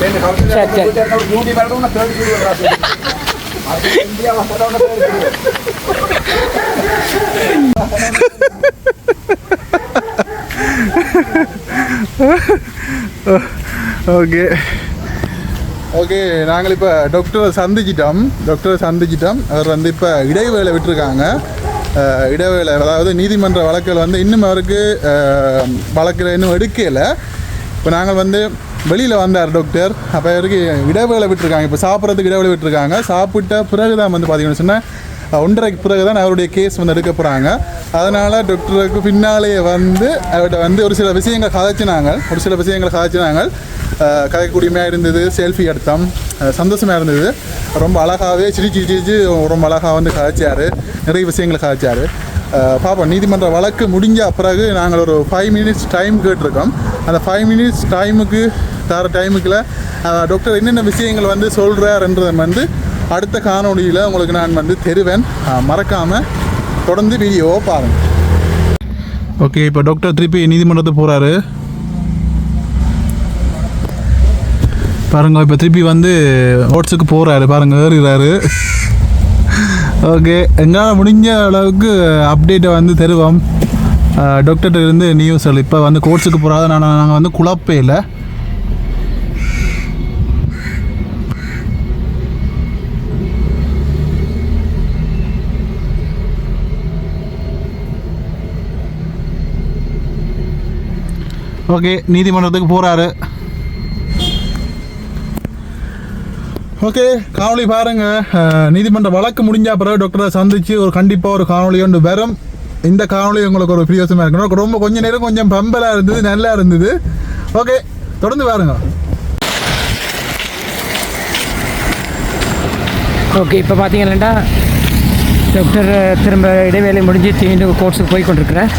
சரி சரி okay okay நாங்கள் இப்போ டாக்டரை சந்திச்சிட்டோம் டாக்டரை சந்திச்சிட்டோம் அவர் வந்து இப்போ இடைவேளை விட்டுருக்காங்க. இடைவேளை அதாவது நீதிமன்ற வழக்குகள் வந்து இன்னும் அவருக்கு வழக்கில் இன்னும் எடுக்கலை. இப்போ நாங்கள் வந்து வெளியில் வந்தார் டாக்டர் அப்போ இவருக்கு இடைவேளை விட்டுருக்காங்க. இப்போ சாப்பிட்றதுக்கு இடைவேளை விட்டுருக்காங்க. சாப்பிட்ட பிறகு தான் வந்து பார்த்தீங்கன்னு சொன்னால் ஒன்றரைக்கு பிறகு தான் அவருடைய கேஸ் வந்து எடுக்க போகிறாங்க அதனால் டாக்டருக்கு பின்னாலேயே வந்து அவர்கிட்ட வந்து ஒரு சில விஷயங்கள் கதைச்சினாங்க. ஒரு சில விஷயங்கள் கதைச்சினாங்க. கதைக்கூடியமையாக இருந்தது செல்ஃபி எடுத்தோம். சந்தோஷமாக இருந்தது. ரொம்ப அழகாகவே சிரிச்சு சிரிச்சு ரொம்ப அழகாக வந்து கதைச்சார். நிறைய விஷயங்களை கதைச்சார். பார்ப்போம் நீதிமன்ற வழக்கு முடிஞ்ச பிறகு நாங்கள் ஒரு ஃபைவ் மினிட்ஸ் டைம் கேட்டிருக்கோம். அந்த ஃபைவ் மினிட்ஸ் டைமுக்கு தர டைமுக்குள்ள டாக்டர் என்னென்ன விஷயங்கள் வந்து சொல்கிறாருன்றதை வந்து அடுத்த காணொலியில் உங்களுக்கு நான் வந்து தருவேன். மறக்காமல் தொடர்ந்து வீடியோவை பாருங்கள் ஓகே இப்போ டாக்டர் திருப்பி நீதிமன்றத்துக்கு போகிறாரு பாருங்க இப்போ திருப்பி வந்து ஓட்ஸுக்கு போகிறாரு பாருங்க ஏறுகிறாரு. ஓகே எங்களால் முடிஞ்ச அளவுக்கு அப்டேட்டை வந்து தருவோம். டாக்டர்கிட்ட இருந்து நியூஸ் இப்போ வந்து கோட்ஸுக்கு போகிறாத நான் நாங்கள் வந்து குழப்பே இல்லை. ஓகே நீதிமன்றத்துக்கு போகிறாரு ஓகே காணொலி பாருங்க. நீதிமன்ற வழக்கு முடிஞ்ச பிறகு டாக்டரை சந்திச்சு ஒரு கண்டிப்பாக ஒரு காணொலி ஒன்று வரும். இந்த காணொலி உங்களுக்கு ஒரு பிரியோசமாக இருக்கணும். ரொம்ப கொஞ்ச நேரம் கொஞ்சம் பம்பலாக இருந்தது நல்லா இருந்தது. ஓகே தொடர்ந்து பாருங்க. ஓகே இப்போ பார்த்தீங்கன்னா டாக்டர் திரும்ப இடைவேளை முடிஞ்சு தீண்டு கோர்ஸுக்கு போய் கொண்டிருக்கிறேன்